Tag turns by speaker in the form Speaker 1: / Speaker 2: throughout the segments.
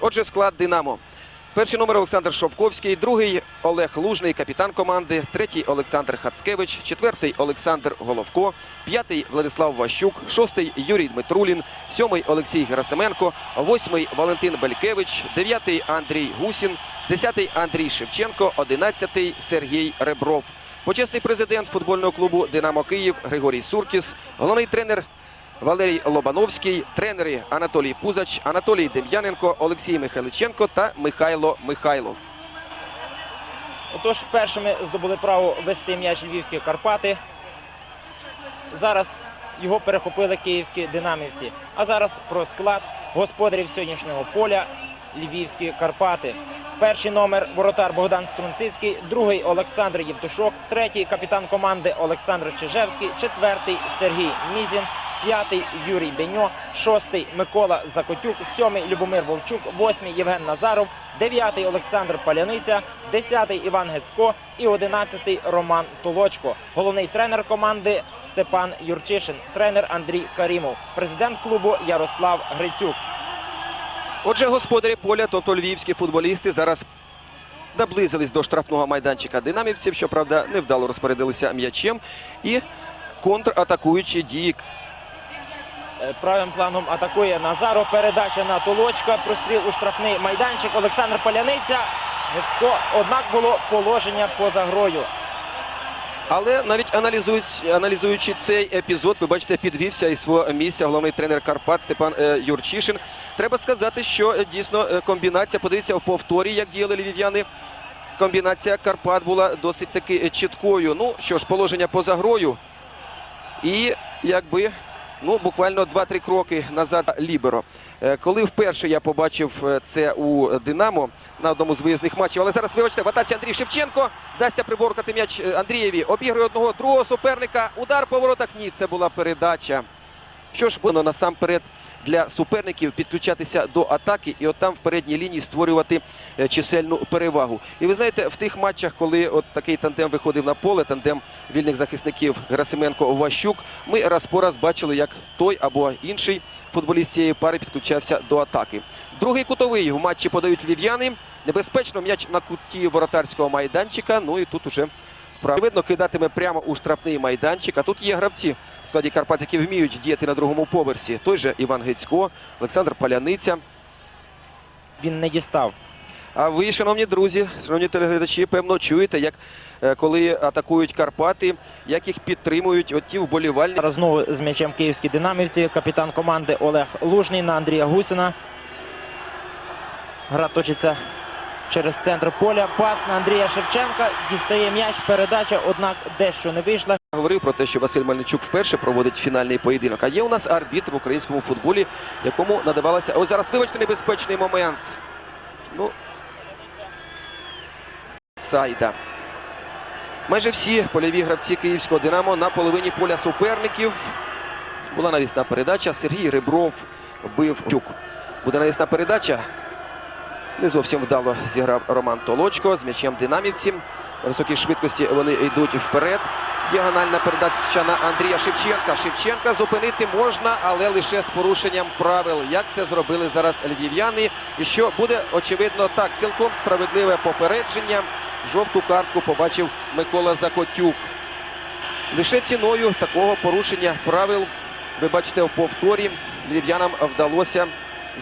Speaker 1: Отже, склад Динамо. Перший номер Олександр Шовковський, другий Олег Лужний, капітан команди, третій Олександр Хацкевич, четвертий Олександр Головко, п'ятий Владислав Ващук, шостий Юрій Дмитрулін, сьомий Олексій Герасименко, восьмий Валентин Белькевич, дев'ятий Андрій Гусін, десятий Андрій Шевченко, одинадцятий Сергій Ребров. Почесний президент футбольного клубу Динамо Київ Григорій Суркіс, головний тренер Валерій Лобановський, тренери Анатолій Пузач, Анатолій Дем'яненко, Олексій Михайличенко та Михайло Михайлов.
Speaker 2: Отож, першими здобули право вести м'яч львівські Карпати. Зараз його перехопили київські динамівці. А зараз про склад господарів сьогоднішнього поля львівські Карпати. Перший номер воротар Богдан Струнцицький, другий Олександр Євтушок, третій капітан команди Олександр Чижевський, четвертий Сергій Мізін, п'ятий Юрій Беньо, шостий Микола Закотюк, сьомий Любомир Вовчук, восьмий Євген Назаров, дев'ятий Олександр Паляниця, десятий Іван Гецько і одинадцятий Роман Толочко. Головний тренер команди Степан Юрчишин, тренер Андрій Карімов, президент клубу Ярослав Грицюк.
Speaker 1: Отже, господарі поля, тобто львівські футболісти, зараз наблизились до штрафного майданчика динамівців. Щоправда, невдало розпорядилися м'ячем і контратакуючі дії
Speaker 2: Правим планом атакує Назаров. Передача на Толочка. Простріл у штрафний майданчик. Олександр Паляниця. Гецько. Однак було положення поза грою.
Speaker 1: Але навіть аналізуючи, аналізуючи цей епізод, ви бачите, підвівся із свого місця головний тренер Карпат Степан е, Юрчишин. Треба сказати, що е, дійсно е, комбінація, подивіться в повторі, як діяли львів'яни. Комбінація Карпат була досить таки е, чіткою. Ну що ж, положення поза грою. І якби ну, буквально 2-3 кроки назад Ліберо. Е, Коли вперше я побачив е, це у Динамо на одному з виїзних матчів, але зараз, вибачте, в атаці Андрій Шевченко дасться приборкати м'яч е, Андрієві. Обігрує одного другого суперника. Удар по воротах. Ні, це була передача. Що ж воно насамперед для суперників підключатися до атаки і от там в передній лінії створювати е, чисельну перевагу. І ви знаєте, в тих матчах, коли от такий тандем виходив на поле, тандем вільних захисників Герасименко Ващук, ми раз по раз бачили, як той або інший футболіст цієї пари підключався до атаки. Другий кутовий в матчі подають львів'яни. Небезпечно м'яч на куті воротарського майданчика. Ну і тут уже Видно, кидатиме прямо у штрафний майданчик. А тут є гравці в складі Карпат, які вміють діяти на другому поверсі. Той же Іван Гецько, Олександр Паляниця.
Speaker 2: Він не дістав.
Speaker 1: А ви, шановні друзі, шановні телеглядачі, певно чуєте, як е, коли атакують Карпати, як їх підтримують оті вболівальники.
Speaker 2: Зараз знову з м'ячем київські динамівці. Капітан команди Олег Лужний на Андрія Гусіна. Гра точиться через центр поля. Пас на Андрія Шевченка. Дістає м'яч. Передача, однак дещо не вийшла.
Speaker 1: Говорив про те, що Василь Мельничук вперше проводить фінальний поєдинок. А є у нас арбітр в українському футболі, якому надавалося. Ось зараз, вибачте, небезпечний момент. Ну, Сайда. Майже всі польові гравці київського Динамо на половині поля суперників. Була навісна передача. Сергій Ребров бив Чук. Буде навісна передача. Не зовсім вдало зіграв Роман Толочко з м'ячем динамівців. На високій швидкості вони йдуть вперед. Діагональна передача на Андрія Шевченка. Шевченка зупинити можна, але лише з порушенням правил. Як це зробили зараз львів'яни? І що буде очевидно так, цілком справедливе попередження. Жовту картку побачив Микола Закотюк. Лише ціною такого порушення правил, ви бачите, в повторі львів'янам вдалося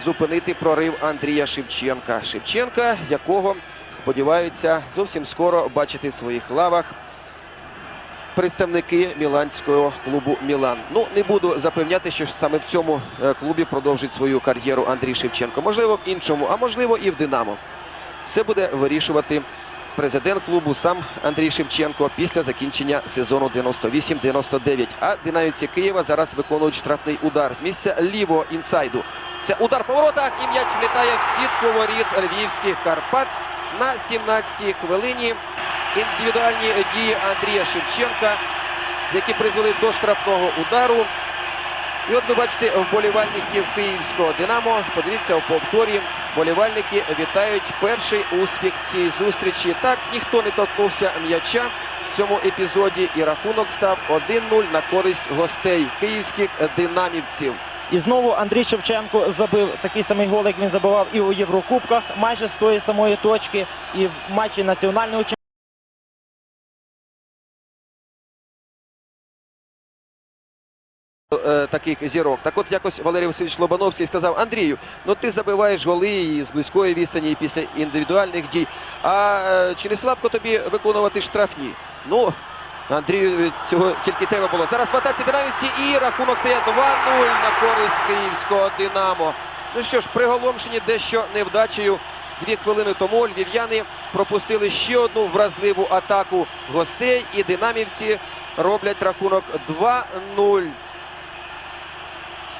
Speaker 1: зупинити прорив Андрія Шевченка. Шевченка, якого сподіваються зовсім скоро бачити в своїх лавах представники міланського клубу Мілан. Ну не буду запевняти, що саме в цьому е, клубі продовжить свою кар'єру Андрій Шевченко. Можливо, в іншому, а можливо і в Динамо. Все буде вирішувати президент клубу сам Андрій Шевченко після закінчення сезону 98-99. А динамівці Києва зараз виконують штрафний удар з місця лівого інсайду. Це удар по воротах і м'яч влітає в сітку воріт львівських Карпат на 17-й хвилині. Індивідуальні дії Андрія Шевченка, які призвели до штрафного удару. І от ви бачите вболівальників київського Динамо. Подивіться у повторі. Вболівальники вітають перший успіх цієї зустрічі. Так, ніхто не торкнувся м'яча в цьому епізоді. І рахунок став 1-0 на користь гостей київських динамівців.
Speaker 2: І знову Андрій Шевченко забив такий самий гол, як він забивав і у Єврокубках, майже з тої самої точки, і в матчі національного чемпіонату.
Speaker 1: е, таких зірок. Так от якось Валерій Васильович Лобановський сказав Андрію, ну ти забиваєш голи і з близької відстані, і після індивідуальних дій. А е, чи не слабко тобі виконувати штрафні? Ну, Андрію цього тільки треба було. Зараз в атаці і рахунок стає 2-0 на користь київського Динамо. Ну що ж, приголомшені дещо невдачею. Дві хвилини тому львів'яни пропустили ще одну вразливу атаку гостей, і динамівці роблять рахунок 2-0.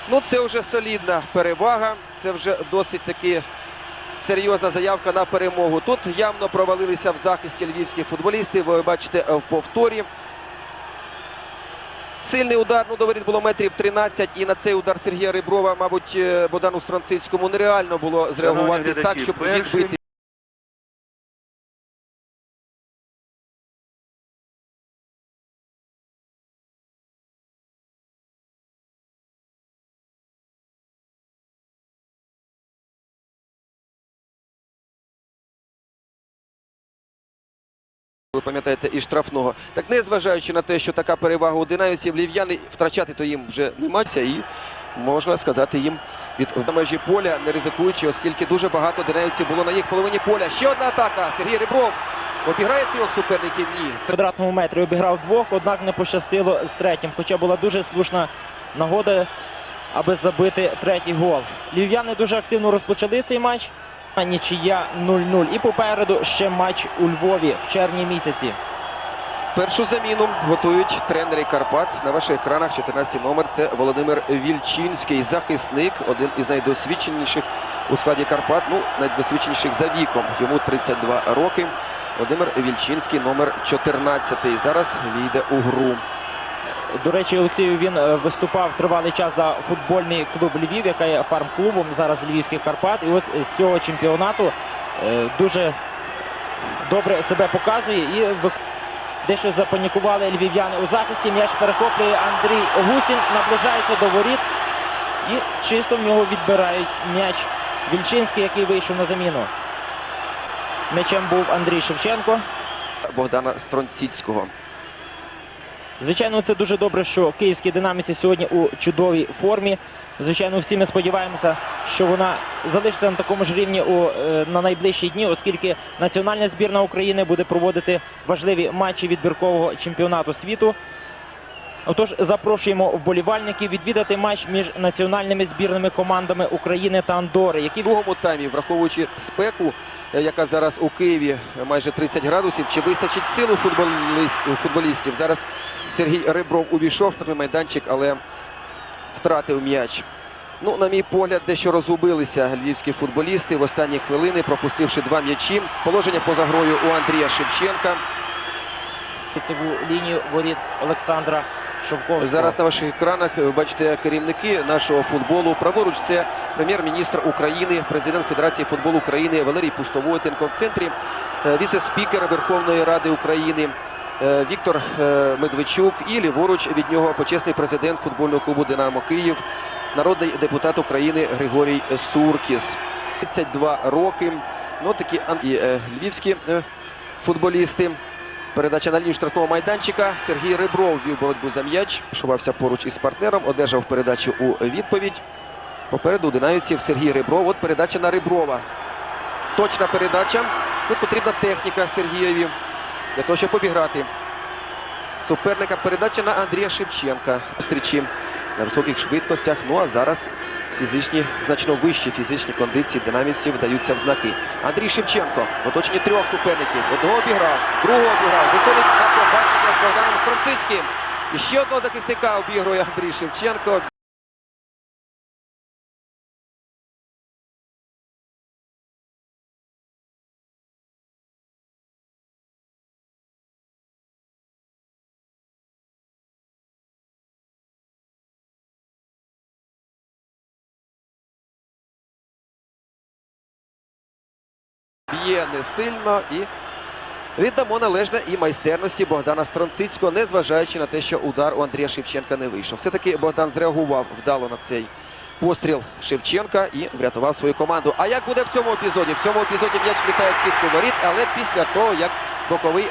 Speaker 1: Ну, це вже солідна перевага. Це вже досить таки серйозна заявка на перемогу. Тут явно провалилися в захисті львівські футболісти. Ви бачите е, в повторі. Сильний удар, ну до воріт було метрів 13, і на цей удар Сергія Риброва, мабуть, е, Богдану Стронцицькому нереально було зреагувати так, щоб відбити. Ви пам'ятаєте, і штрафного. Так незважаючи на те, що така перевага у динамівців, львів'яни втрачати то їм вже немає. І можна сказати їм від межі поля, не ризикуючи, оскільки дуже багато динамівців було на їх половині поля. Ще одна атака. Сергій Рибров обіграє трьох суперників. Ні.
Speaker 2: В квадратному метрі обіграв двох, однак не пощастило з третім. Хоча була дуже слушна нагода, аби забити третій гол. Львів'яни дуже активно розпочали цей матч. Нічия 0-0. І попереду ще матч у Львові в червні місяці.
Speaker 1: Першу заміну готують тренери Карпат. На ваших екранах 14 номер. Це Володимир Вільчинський, захисник, один із найдосвідченіших у складі Карпат. Ну, найдосвідченіших за віком. Йому 32 роки. Володимир Вільчинський, номер 14. Зараз війде у гру.
Speaker 2: До речі, Олексію він е, виступав тривалий час за футбольний клуб Львів, яка є фарм-клубом зараз Львівських Карпат. І ось з цього чемпіонату е, дуже добре себе показує і дещо запанікували львів'яни у захисті. М'яч перехоплює Андрій Гусін, наближається до воріт і чисто в нього відбирають м'яч Вільчинський, який вийшов на заміну. З м'ячем був Андрій Шевченко.
Speaker 1: Богдана Стронціцького.
Speaker 2: Звичайно, це дуже добре, що київські динаміці сьогодні у чудовій формі. Звичайно, всі ми сподіваємося, що вона залишиться на такому ж рівні у, е, на найближчі дні, оскільки національна збірна України буде проводити важливі матчі відбіркового чемпіонату світу. Отож, запрошуємо вболівальників відвідати матч між національними збірними командами України та Андори, які
Speaker 1: в другому таймі, враховуючи спеку, е, яка зараз у Києві е, майже 30 градусів, чи вистачить сил у у футболістів? Зараз Сергій Рибров увійшов на майданчик, але втратив м'яч. Ну, на мій погляд, дещо розгубилися львівські футболісти в останні хвилини, пропустивши два м'ячі. Положення поза грою у Андрія Шевченка.
Speaker 2: цеву лінію воріт Олександра Шовковського.
Speaker 1: Зараз на ваших екранах ви бачите керівники нашого футболу. Праворуч це прем'єр-міністр України, президент Федерації футболу України Валерій Пустовойтенко. В центрі е, віце-спікер Верховної Ради України е, Віктор е, Медведчук. І ліворуч від нього почесний президент футбольного клубу Динамо Київ, народний депутат України Григорій Суркіс. 32 роки. Ну такі ан- і, е, львівські е, футболісти. Передача на лінію штрафного майданчика. Сергій Рибров вів боротьбу за м'яч. Шувався поруч із партнером, одержав передачу у відповідь. Попереду динамівців Сергій Рибров. От передача на Риброва. Точна передача. Тут потрібна техніка Сергієві для того, щоб обіграти суперника. Передача на Андрія Шевченка. Зустрічі на високих швидкостях. Ну а зараз фізичні, значно вищі фізичні кондиції динамівців даються в знаки. Андрій Шевченко в оточенні трьох суперників. Одного обіграв, другого обіграв. Виходить на побачення з Богданом Стронцицьким. І ще одного захисника обігрує Андрій Шевченко. Б'є не сильно і віддамо належне і майстерності Богдана Стронцицького, незважаючи на те, що удар у Андрія Шевченка не вийшов. Все-таки Богдан зреагував вдало на цей постріл Шевченка і врятував свою команду. А як буде в цьому епізоді? В цьому епізоді м'яч влітає в сітку воріт, але після того, як боковий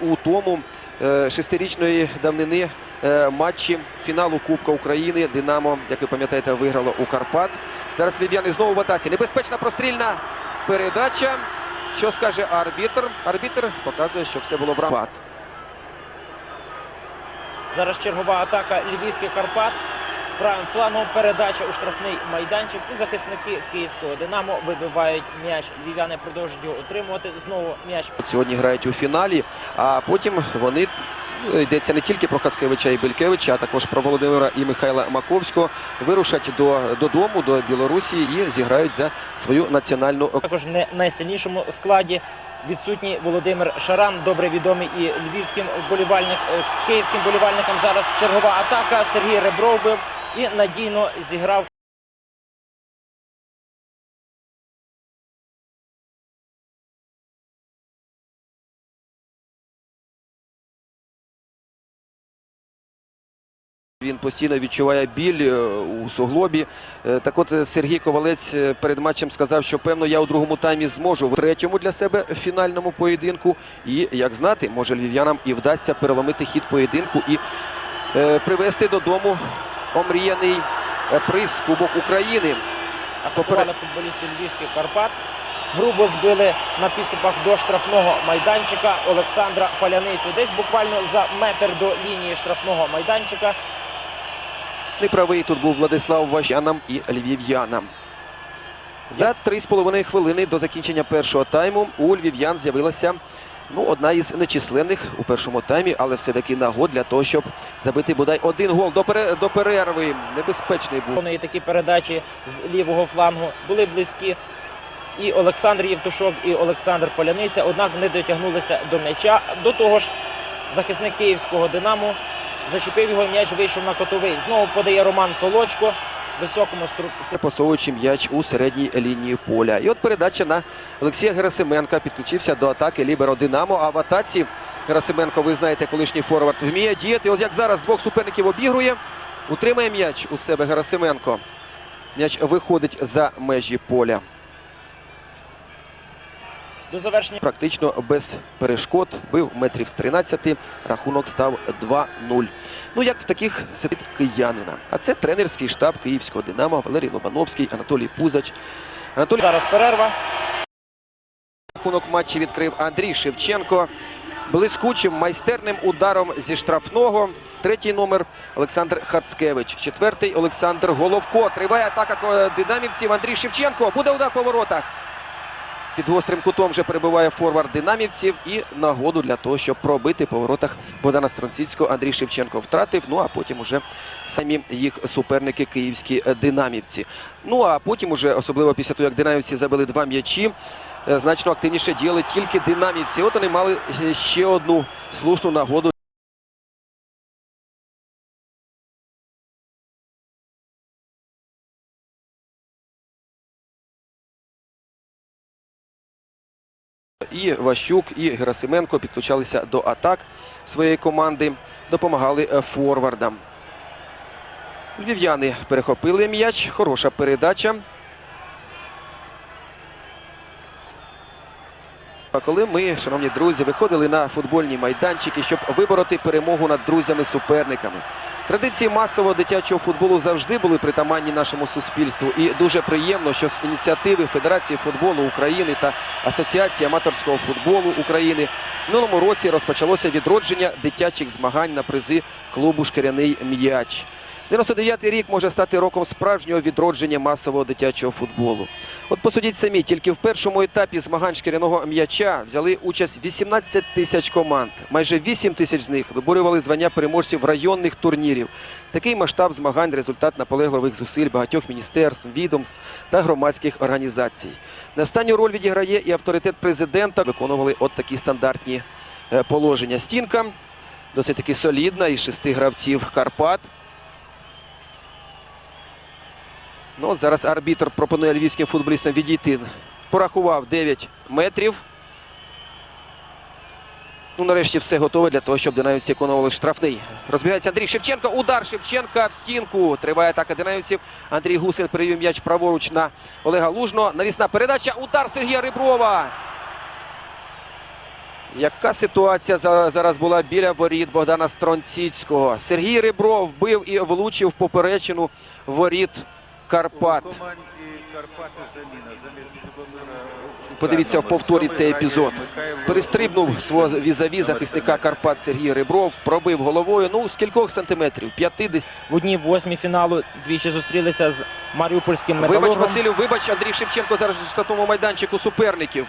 Speaker 1: у тому шестирічної давнини е, матчі фіналу Кубка України Динамо, як ви пам'ятаєте, виграло у Карпат. Зараз Вів'яни знову в атаці. Небезпечна прострільна передача. Що скаже арбітр? Арбітр показує, що все було браво.
Speaker 2: Зараз чергова атака львівських Карпат. Правим флангом передача у штрафний майданчик. І захисники київського Динамо вибивають м'яч. Львів'яни продовжують його отримувати. Знову м'яч
Speaker 1: Сьогодні грають у фіналі, а потім вони ну, йдеться не тільки про Хацкевича і Белькевича, а також про Володимира і Михайла Маковського. Вирушать до, додому, до Білорусі і зіграють за свою національну
Speaker 2: також не найсильнішому складі. Відсутній Володимир Шаран, добре відомий і львівським вболівальник, е, київським вболівальникам. Зараз чергова атака. Сергій Ребров бив і надійно зіграв.
Speaker 1: Він постійно відчуває біль е, у суглобі. Е, Так от е, Сергій Ковалець перед матчем сказав, що певно я у другому таймі зможу в третьому для себе фінальному поєдинку. І як знати, може львів'янам і вдасться переломити хід поєдинку і привезти додому омріяний е, приз Кубок України.
Speaker 2: Атакували футболісти львівських Карпат. Грубо збили на підступах до штрафного майданчика Олександра Паляницю. Десь буквально за метр до лінії штрафного майданчика.
Speaker 1: Неправий тут був Владислав Ващанам і львів'янам. За 3,5 хвилини до закінчення першого тайму у львів'ян з'явилася ну, одна із нечисленних у першому таймі, але все-таки нагод для того, щоб забити бодай один гол до, пере- до перерви. Небезпечний був.
Speaker 2: Вони такі передачі з лівого флангу були близькі. І Олександр Євтушок, і Олександр Поляниця, однак не дотягнулися до м'яча. До того ж, захисник київського Динамо зачепив його, м'яч вийшов на котовий. Знову подає Роман Толочко. Високому
Speaker 1: степосовуючи м'яч у середній лінії поля. І от передача на Олексія Герасименка підключився до атаки Ліберо Динамо. А в атаці Герасименко, ви знаєте, колишній форвард вміє діяти. От як зараз двох суперників обігрує, утримає м'яч у себе Герасименко. М'яч виходить за межі поля.
Speaker 2: До завершення.
Speaker 1: Практично без перешкод. Бив метрів з 13. Рахунок став 2-0. Ну як в таких сидить киянина. А це тренерський штаб київського Динамо Валерій Лобановський, Анатолій Пузач. Анатолій
Speaker 2: Зараз перерва.
Speaker 1: Рахунок матчі відкрив Андрій Шевченко. Блискучим майстерним ударом зі штрафного. Третій номер Олександр Хацкевич. Четвертий Олександр Головко. Триває атака динамівців. Андрій Шевченко. Буде удар по воротах. Під гострим кутом вже перебуває форвард динамівців і нагоду для того, щоб пробити по воротах Богдана Стронціцького. Андрій Шевченко втратив. Ну а потім уже самі їх суперники київські е, динамівці. Ну а потім уже, особливо після того, як динамівці забили два м'ячі, е, значно активніше діяли тільки динамівці. От вони мали е, ще одну слушну нагоду. Ващук, і Герасименко підключалися до атак своєї команди, допомагали е, форвардам. Львів'яни перехопили м'яч. Хороша передача. А коли ми, шановні друзі, виходили на футбольні майданчики, щоб вибороти перемогу над друзями-суперниками. Традиції масового дитячого футболу завжди були притаманні нашому суспільству. І дуже приємно, що з ініціативи Федерації футболу України та Асоціації аматорського футболу України в минулому році розпочалося відродження дитячих змагань на призи клубу Шкіряний м'яч. 99-й рік може стати роком справжнього відродження масового дитячого футболу. От посудіть самі, тільки в першому етапі змагань шкіряного м'яча взяли участь 18 тисяч команд. Майже 8 тисяч з них виборювали звання переможців районних турнірів. Такий масштаб змагань результат наполегливих зусиль багатьох міністерств, відомств та громадських організацій. На останню роль відіграє і авторитет президента. Виконували от такі стандартні е, положення. Стінка досить таки солідна із шести гравців Карпат. Ну, от зараз арбітр пропонує львівським футболістам відійти. Порахував 9 метрів. Ну, нарешті все готове для того, щоб динамівці виконували штрафний. Розбігається Андрій Шевченко. Удар Шевченка в стінку. Триває атака динамівців. Андрій Гусин перевів м'яч праворуч на Олега Лужно. Навісна передача. Удар Сергія Риброва. Яка ситуація зараз була біля воріт Богдана Стронціцького? Сергій Рибров вбив і влучив поперечину воріт Карпат. Подивіться в повторі цей епізод. Перестрибнув свого візаві захисника Карпат Сергій Рибров, пробив головою. Ну, з кількох сантиметрів? 50.
Speaker 2: В одній восьмій фіналу двічі зустрілися з Маріупольським
Speaker 1: Вибач. Василю, вибач, Андрій Шевченко зараз в штатному майданчику суперників.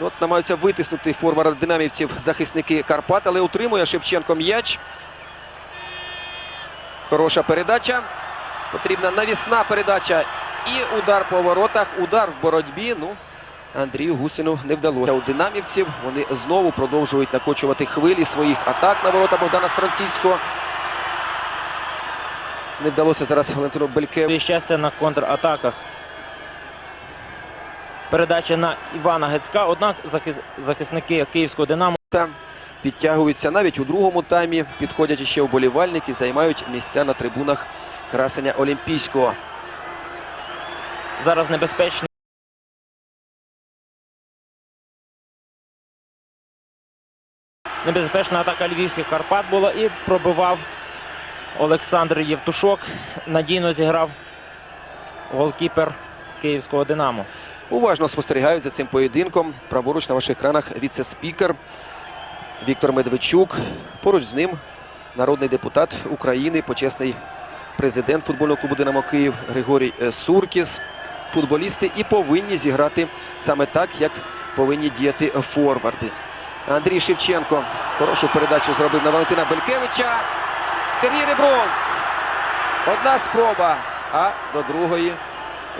Speaker 1: Ну, От намагаються витиснути форвард динамівців захисники Карпат, але утримує Шевченко м'яч. Хороша передача. Потрібна навісна передача. І удар по воротах, удар в боротьбі. Ну, Андрію Гусину не вдалося. У динамівців вони знову продовжують накочувати хвилі своїх атак на ворота Богдана Стронціцького. Не вдалося зараз Валентину Белькевичу.
Speaker 2: Щастя на контратаках. Передача на Івана Гецька. Однак захис- захисники київського Динамо
Speaker 1: підтягуються навіть у другому таймі. Підходять ще вболівальники, займають місця на трибунах красення Олімпійського.
Speaker 2: зараз небезпечно. Небезпечна атака львівських Карпат була і пробивав Олександр Євтушок. Надійно зіграв голкіпер київського Динамо.
Speaker 1: Уважно спостерігають за цим поєдинком. Праворуч на ваших екранах віце-спікер Віктор Медведчук. Поруч з ним народний депутат України, почесний президент футбольного клубу Динамо Київ Григорій е, Суркіс. Футболісти і повинні зіграти саме так, як повинні діяти форварди. Андрій Шевченко хорошу передачу зробив на Валентина Белькевича. Сергій Ребров. Одна спроба, а до другої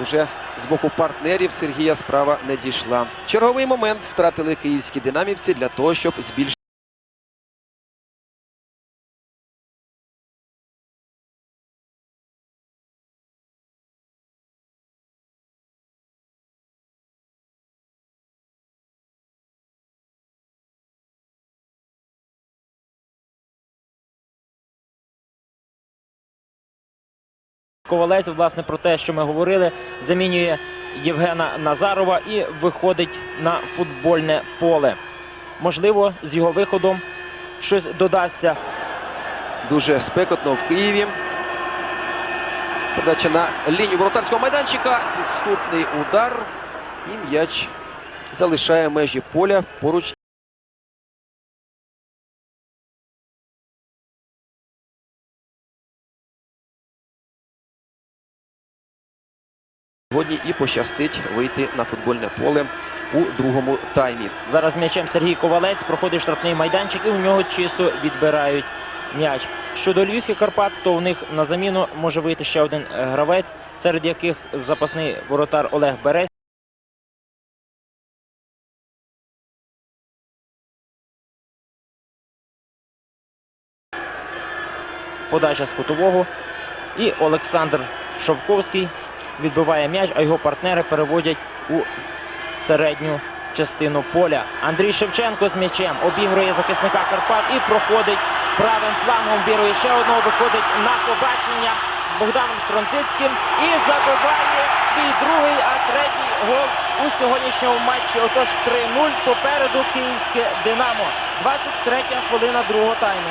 Speaker 1: вже з боку партнерів Сергія справа не дійшла. Черговий момент втратили київські динамівці для того, щоб збільшити.
Speaker 2: Ковалець, власне, про те, що ми говорили, замінює Євгена Назарова і виходить на футбольне поле. Можливо, з його виходом щось додасться.
Speaker 1: Дуже спекотно в Києві. Передача на лінію воротарського майданчика. Підступний удар. І м'яч залишає межі поля поруч. Сьогодні і пощастить вийти на футбольне поле у другому таймі.
Speaker 2: Зараз м'ячем Сергій Ковалець проходить штрафний майданчик і у нього чисто відбирають м'яч. Щодо львівських Карпат, то у них на заміну може вийти ще один гравець, серед яких запасний воротар Олег Березь. Подача з кутового. І Олександр Шовковський відбиває м'яч, а його партнери переводять у середню частину поля. Андрій Шевченко з м'ячем обігрує захисника Карпат і проходить правим флангом. Вірує ще одного, виходить на побачення з Богданом Стронцицьким і забиває свій другий, а третій гол у сьогоднішньому матчі. Отож 3-0 попереду київське Динамо. 23 хвилина другого тайму.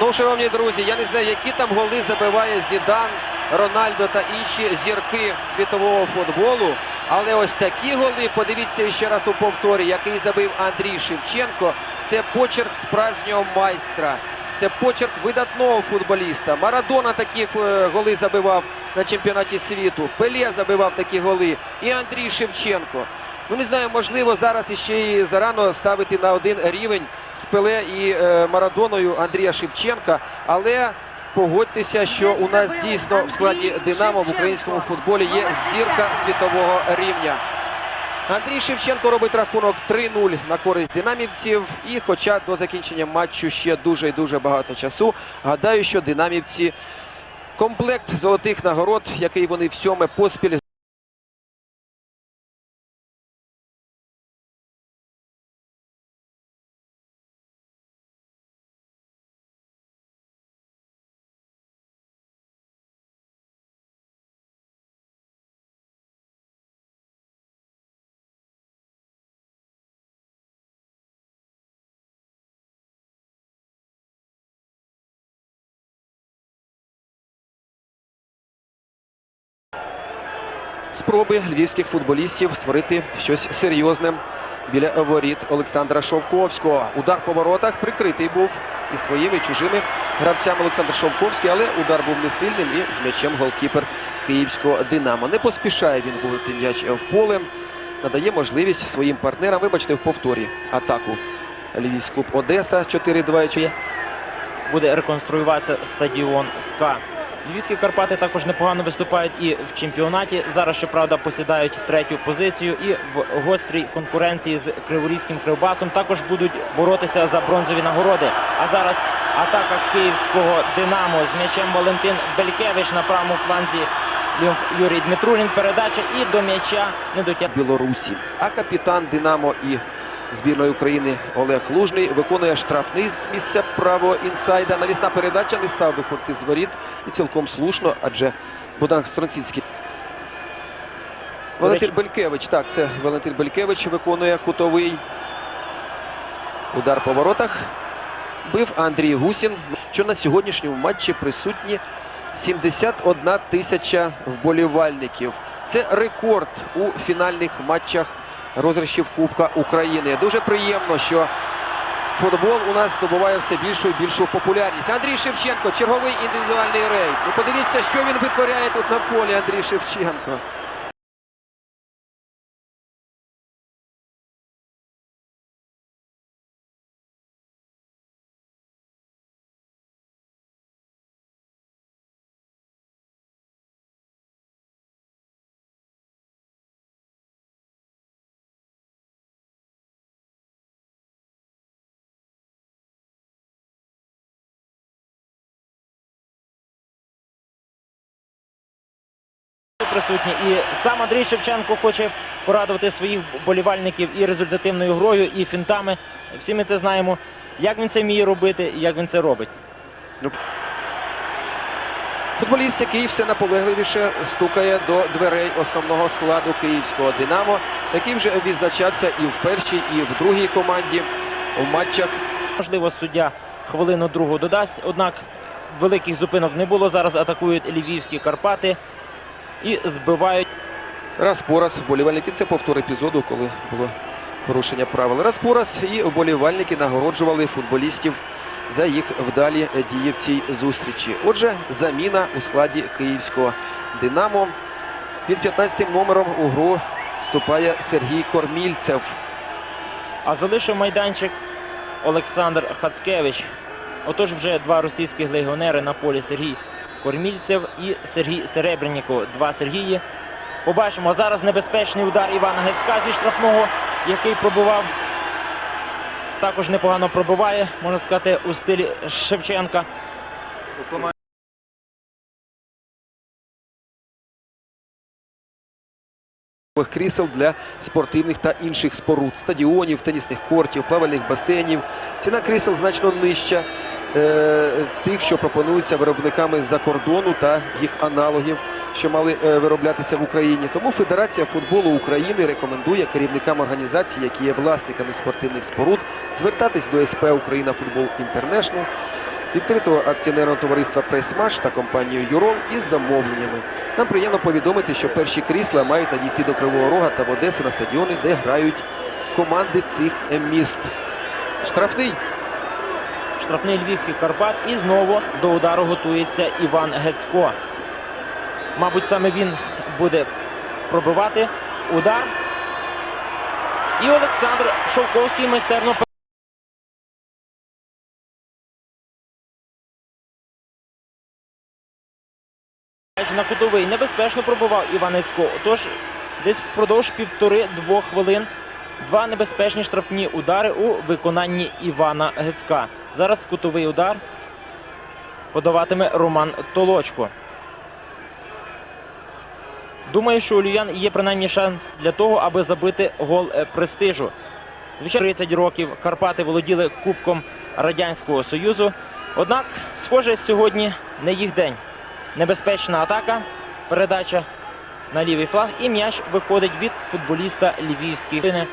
Speaker 1: Ну, шановні друзі, я не знаю, які там голи забиває Зідан, Рональдо та інші зірки світового футболу. Але ось такі голи, подивіться ще раз у повторі, який забив Андрій Шевченко. Це почерк справжнього майстра. Це почерк видатного футболіста. Марадона такі е, голи забивав на чемпіонаті світу. Пеле забивав такі голи. І Андрій Шевченко. Ну не знаю, можливо, зараз іще і зарано ставити на один рівень з Пеле і е, Марадоною Андрія Шевченка. Але погодьтеся, що у нас дійсно в складі Динамо в українському футболі є зірка світового рівня. Андрій Шевченко робить рахунок 3-0 на користь динамівців. І хоча до закінчення матчу ще дуже і дуже багато часу, гадаю, що динамівці комплект золотих нагород, який вони в сьоме поспіль спроби львівських футболістів створити щось серйозне біля воріт Олександра Шовковського. Удар по воротах прикритий був і своїми і чужими гравцями Олександр Шовковський, але удар був не сильним і з м'ячем голкіпер київського Динамо. Не поспішає він вулити м'яч в поле, надає можливість своїм партнерам, вибачте, в повторі атаку. Львівський клуб Одеса 4-2.
Speaker 2: буде реконструюватися стадіон СКА. Львівські Карпати також непогано виступають і в чемпіонаті. Зараз, щоправда, посідають третю позицію і в гострій конкуренції з Криворізьким Кривбасом також будуть боротися за бронзові нагороди. А зараз атака київського Динамо з м'ячем Валентин Белькевич на правому фланзі. Юрій Дмитрулін передача і до м'яча не дотягнув.
Speaker 1: Білорусі. А капітан Динамо і збірної України Олег Лужний виконує штрафний з місця правого інсайда. Навісна передача не став виходити з воріт і цілком слушно, адже Богдан Стронціцький. Валентин Белькевич, так, це Валентин Белькевич виконує кутовий удар по воротах. Бив Андрій Гусін, що на сьогоднішньому матчі присутні 71 тисяча вболівальників. Це рекорд у фінальних матчах розіграшів Кубка України. Дуже приємно, що футбол у нас здобуває все більшу і більшу популярність. Андрій Шевченко, черговий індивідуальний рейд. Ну подивіться, що він витворяє тут на полі, Андрій Шевченко.
Speaker 2: Присутні. І сам Андрій Шевченко хоче порадувати своїх болівальників і результативною грою, і фінтами. Всі ми це знаємо. Як він це вміє робити і як він це робить.
Speaker 1: Футболіст, який все наполегливіше стукає до дверей основного складу київського Динамо, який вже відзначався і в першій, і в другій команді у матчах
Speaker 2: Можливо, суддя хвилину другу додасть, однак великих зупинок не було. Зараз атакують львівські Карпати і збивають.
Speaker 1: Раз по раз вболівальники. Це повтор епізоду, коли було порушення правил. Раз по раз і вболівальники нагороджували футболістів за їх вдалі дії в цій зустрічі. Отже, заміна у складі київського Динамо. Під 15 номером у гру вступає Сергій Кормільцев.
Speaker 2: А залишив майданчик Олександр Хацкевич. Отож вже два російських легіонери на полі Сергій Кормільцев і Сергій Серебренніков. Два Сергії. Побачимо зараз небезпечний удар Івана Гецька зі штрафного, який пробував. Також непогано пробиває, можна сказати, у стилі Шевченка.
Speaker 1: Крісел для спортивних та інших споруд, стадіонів, тенісних кортів, плавальних басейнів. Ціна крісел значно нижча тих, що пропонуються виробниками з-за кордону та їх аналогів, що мали е, вироблятися в Україні. Тому Федерація футболу України рекомендує керівникам організацій, які є власниками спортивних споруд, звертатись до СП Україна Футбол Інтернешнл, відкритого акціонерного товариства Пресмаш та компанію Юрол із замовленнями. Нам приємно повідомити, що перші крісла мають надійти до Кривого Рога та в Одесу на стадіони, де грають команди цих міст. Штрафний
Speaker 2: Штрафний львівський Карпат. І знову до удару готується Іван Гецько. Мабуть, саме він буде пробивати удар. І Олександр Шовковський майстерно на кутовий небезпечно пробував Іван Гецько. Тож десь впродовж півтори-двох хвилин два небезпечні штрафні удари у виконанні Івана Гецька. Зараз кутовий удар подаватиме Роман Толочко. Думаю, що у Львів'ян є принаймні шанс для того, аби забити гол е, престижу. Звичайно, 30 років Карпати володіли Кубком Радянського Союзу. Однак, схоже, сьогодні не їх день. Небезпечна атака, передача на лівий фланг і м'яч виходить від футболіста Львівської.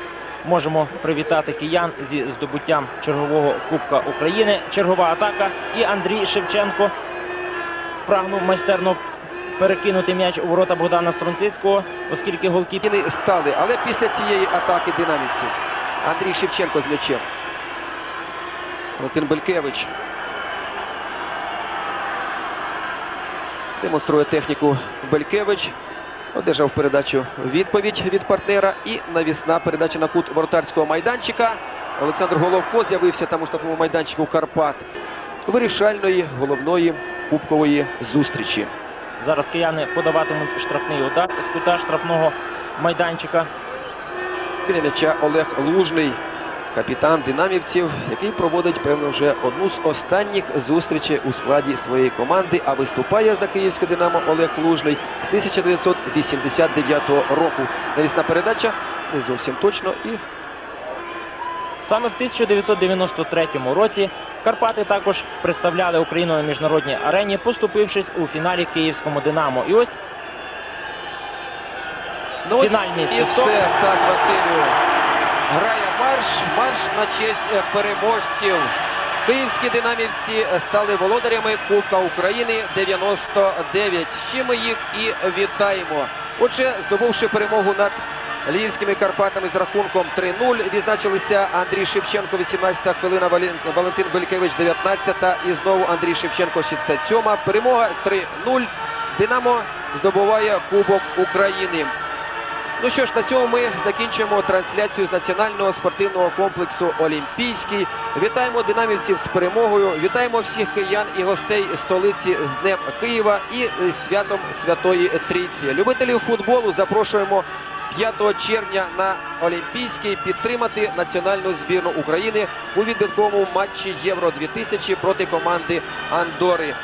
Speaker 2: Можемо привітати киян зі здобуттям чергового Кубка України. Чергова атака. І Андрій Шевченко прагнув майстерно перекинути м'яч у ворота Богдана Струнцицького, оскільки
Speaker 1: Вони стали, але після цієї атаки динамівців Андрій Шевченко з м'ячем. Валентин Белькевич. Демонструє техніку Белькевич. Одержав передачу відповідь від партнера. І навісна передача на кут воротарського майданчика. Олександр Головко з'явився там у штрафному майданчику Карпат. Вирішальної головної кубкової зустрічі.
Speaker 2: Зараз кияни подаватимуть штрафний удар з кута штрафного майданчика.
Speaker 1: Біля м'яча Олег Лужний, капітан динамівців, який проводить, певно, вже одну з останніх зустрічей у складі своєї команди, а виступає за київське Динамо Олег Лужний з 1989 року. Навісна передача не зовсім точно і
Speaker 2: Саме в 1993 році Карпати також представляли Україну на міжнародній арені, поступившись у фіналі київському Динамо. І ось
Speaker 1: ну,
Speaker 2: Фінальний
Speaker 1: і все так, Василю. Грає марш, марш на честь е, переможців. Київські динамівці стали володарями Кубка України 99. з чим ми їх і вітаємо. Отже, здобувши перемогу над Львівськими Карпатами з рахунком 3-0, відзначилися Андрій Шевченко, 18-та хвилина, Валентин Белькевич, 19-та і знову Андрій Шевченко, 67-та. Перемога 3-0. Динамо здобуває Кубок України. Ну що ж, на цьому ми закінчуємо трансляцію з національного спортивного комплексу Олімпійський. Вітаємо динамівців з перемогою. Вітаємо всіх киян і гостей столиці з Днем Києва і святом Святої Трійці. Любителів футболу запрошуємо 5 червня на Олімпійський підтримати національну збірну України у відбірковому матчі Євро 2000 проти команди Андори.